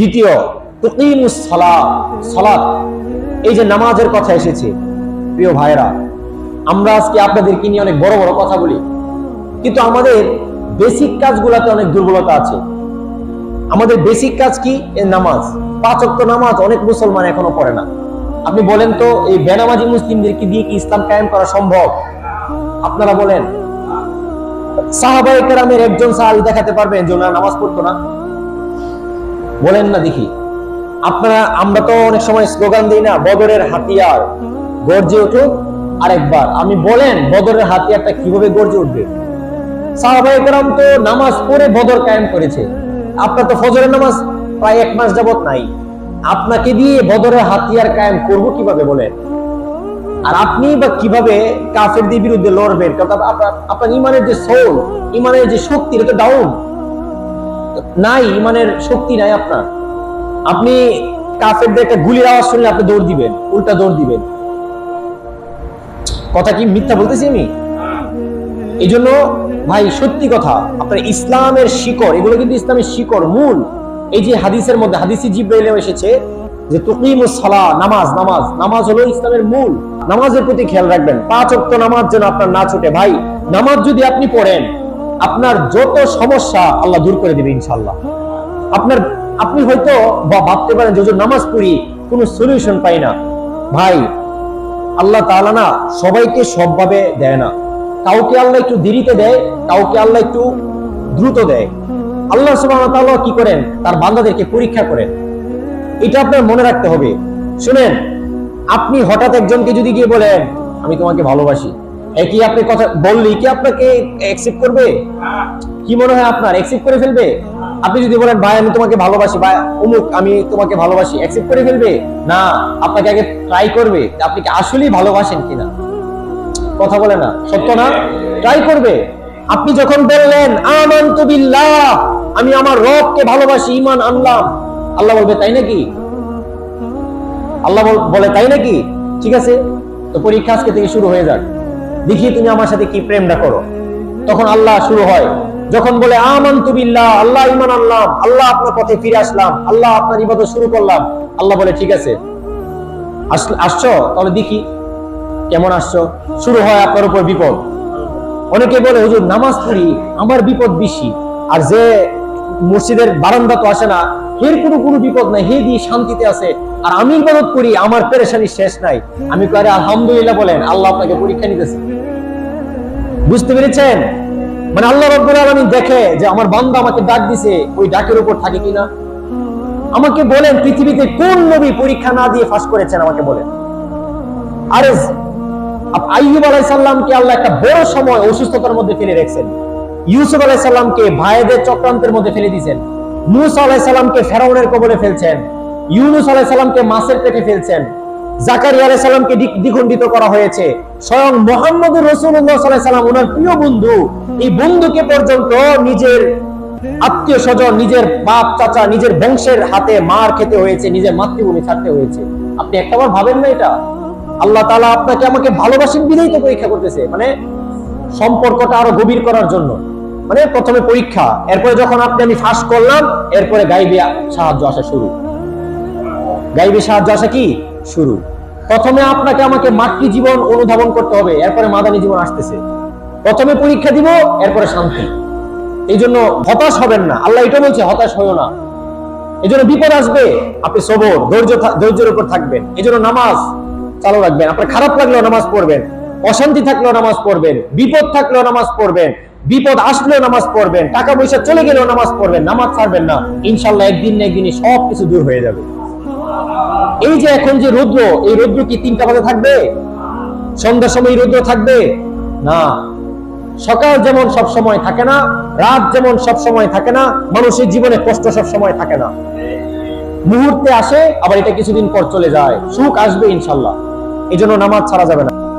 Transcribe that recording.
দ্বিতীয় এই যে নামাজের কথা এসেছে, প্রিয় ভাইরা আমরা আজকে আপনাদেরকে নিয়ে অনেক বড় বড় কথা বলি। কিন্তু আমাদের বেসিক কাজগুলোতে অনেক দুর্বলতা আছে। আমাদের বেসিক কাজ কি? নামাজ। পাঁচ ওয়াক্ত নামাজ অনেক মুসলমান এখনও পড়ে না। আপনি বলেন তো, এই বেনামাজি মুসলিমদেরকে দিয়ে কি ইসলাম কায়েম করা সম্ভব? আপনারা বলেন। সাহাবায়ে কেরামের একজন সাহাবী দেখাতে পারবেন যে ওনারা নামাজ পড়তো না। বলেন না দেখি। আপনারা, আমরা তো অনেক সময় স্লোগান দিই না, বদরের হাতিয়ার। গর্জে উঠুক আরেকবার। আমি বলেন, বদরের হাতিয়ারটা কীভাবে গর্জে উঠবে? সাহাবায়ে কেরাম তো নামাজ পড়ে বদর কায়েম করেছে। আপনার তো ফজরের নামাজ প্রায় এক মাস যাবত নাই। আপনাকে দিয়ে বদরের হাতিয়ার কায়েম করব কীভাবে বলেন? আর আপনি বা কীভাবে কাফেরদের বিরুদ্ধে লড়বেন? কারণ আপনার আপনার ইমানের যে সোল ইমানের যে শক্তি এটা তো ডাউন নাই, ইমানের শক্তি নাই আপনার। আপনি কাফেরদের একটা গুলির আওয়াজ শুনলে আপনি দৌড় দিবেন, উল্টা দৌড় দিবেন। কথা কি মিথ্যা বলতেছি আমি? এই জন্য ভাই, সত্যি কথা, আপনার ইসলামের শিকড়, এগুলো কিন্তু ইসলামের শিকড়, মূল। এই যে হাদিসের মধ্যে, হাদিসি জিব্রাইলেও এসেছে যে তুকিমুস সালাহ, নামাজ নামাজ। নামাজ হলো ইসলামের মূল। নামাজের প্রতি খেয়াল রাখবেন। পাঁচ ওয়াক্ত নামাজ যেন আপনার না ছুটে। ভাই, নামাজ যদি আপনি পড়েন আপনার যত সমস্যা আল্লাহ দূর করে দিবে ইনশাআল্লাহ। আপনার, আপনি হয়তো বা ভাবতে পারেন যে নামাজ পড়ি, কোনো সলিউশন পাই না। ভাই, আল্লাহ তাআলা না সবাইকে সবভাবে দেয় না। কাউকে আল্লাহ একটু দেরিতে দেয়, কাউকে আল্লাহ একটু দ্রুত দেয়। আল্লাহ তাআলা কি করেন? তার বান্দাদেরকে পরীক্ষা করেন। এটা আপনার মনে রাখতে হবে। শুনেন, আপনি হঠাৎ একজনকে যদি গিয়ে বলেন, আমি তোমাকে ভালোবাসি। এ কি আপনি কথা বললি কি আপনাকে অ্যাকসেপ্ট করবে? কি মনে হয় আপনার? অ্যাকসেপ্ট করে ফেলবে? আপনি যদি বলেন, ভাই, আমি তোমাকে ভালোবাসি। ভাই, অমুক, আমি তোমাকে ভালোবাসি। অ্যাকসেপ্ট করে ফেলবে? না, আপনাকে আগে ট্রাই করবে আপনি কি আসলেই ভালোবাসেন কিনা। কথা বলে না। সত্য না? ট্রাই করবে। আপনি যখন বললেন, আমানতু বিল্লাহ, আমি আমার রবকে ভালোবাসি, ঈমান আনলাম। আল্লাহ বলবে, তাই নাকি? আল্লাহ বলে, তাই নাকি? ঠিক আছে? তো পরীক্ষা আজকে থেকে শুরু হয়ে যাক। দেখি তুমি আমার সাথে কি প্রেমটা করো? তখন আল্লাহ শুরু হয়। যখন বলে, আমানতু বিল্লাহ, আল্লাহ ঈমান আনলাম, আল্লাহ আপনার পথে ফিরে আসলাম, আল্লাহ আপনার ইবাদত শুরু করলাম। আল্লাহ বলে, ঠিক আছে। আস- আসছো? তাহলে দেখি কেমন আসছো? শুরু হয় আপনার উপর বিপদ। অনেকে বলে, হুজুর, নামাজ পড়ি, আমার বিপদ বেশি। আর যে মসজিদের বারান্দা তো আসে না এর কোনো কোনো বিপদ নাই, হে দিয়ে শান্তিতে আছে। আর আমি ইবাদত করি, আমার পেরেশানি শেষ নাই। আমি করে আলহামদুলিল্লাহ বলেন, আল্লাহ আপনাকে পরীক্ষা নিতেছে। বুঝতে পেরেছেন? মানে আল্লাহ রব্বুল আলামিন দেখে যে আমার বান্দা আমাকে ডাক দিছে, ওই ডাকের উপর থাকে কিনা? আমাকে বলেন পৃথিবীতে কোন নবী পরীক্ষা না দিয়ে ফাঁস করেছেন আমাকে বলেন। আরে আপ- আইয়ুব আলাইসাল্লামকে আল্লাহ একটা বড় সময় অসুস্থতার মধ্যে ফেলে রেখেছেন। ইউসুফ আলাইসাল্লামকে ভাইদের চক্রান্তের মধ্যে ফেলে দিয়েছেন। মুসা আলাইসাল্লামকে ফেরাউনের কবলে ফেলছেন। ইউনুস আলাইসাল্লামকে মাছের পেটে ফেলছেন। নিজের বংশের হাতে মার খেতে হয়েছে, নিজের মাতৃভূমি ছাড়তে হয়েছে। আপনি একটাবার ভাবেন না এটা? আল্লাহ তাআলা আপনাকে আমাকে ভালোবাসেন বিধাই তো পরীক্ষা করতেছে। মানে সম্পর্কটা আরও গভীর করার জন্য। মানে প্রথমে পরীক্ষা, এরপরে যখন আপনি আমি ফাঁস করলাম, এরপরে গাইবে সাহায্য আসা শুরু। গাইবে সাহায্য আসা কি? শুরু। প্রথমে আপনাকে আমাকে মাতৃ জীবন অনুধাবন করতে হবে, এরপরে মাদানী জীবন আসতেছে। প্রথমে পরীক্ষা দিব, এরপরে শান্তি। এই জন্য হতাশ হবেন না। আল্লাহ এটা বলছে, হতাশ হইও না। এই জন্য বিপদ আসবে, আপনি সবর, ধৈর্য ধৈর্যের উপর থাকবেন। এই জন্য নামাজ চালু রাখবেন। আপনার খারাপ লাগলেও নামাজ পড়বেন, অশান্তি থাকলেও নামাজ পড়বেন, বিপদ থাকলেও নামাজ পড়বেন, বিপদ আসলেও নামাজ পড়বেন, টাকা পয়সা চলে গেলেও নামাজ পড়বেন, নামাজ ছাড়বেন না। ইনশাল্লাহ একদিন না একদিনই সব কিছু দূর হয়ে যাবে। এই যে এখন যে রৌদ্র, এই রৌদ্র কি তিনটা বাজে থাকবে? সন্ধ্যার সময় রৌদ্র থাকবে? না। সকাল যেমন সব সময় থাকে না, রাত যেমন সব সময় থাকে না, মানুষের জীবনে কষ্ট সব সময় থাকে না। মুহূর্তে আসে, আবার এটা কিছুদিন পর চলে যায়। সুখ আসবে ইনশাল্লাহ। এই জন্য নামাজ ছাড়া যাবে না।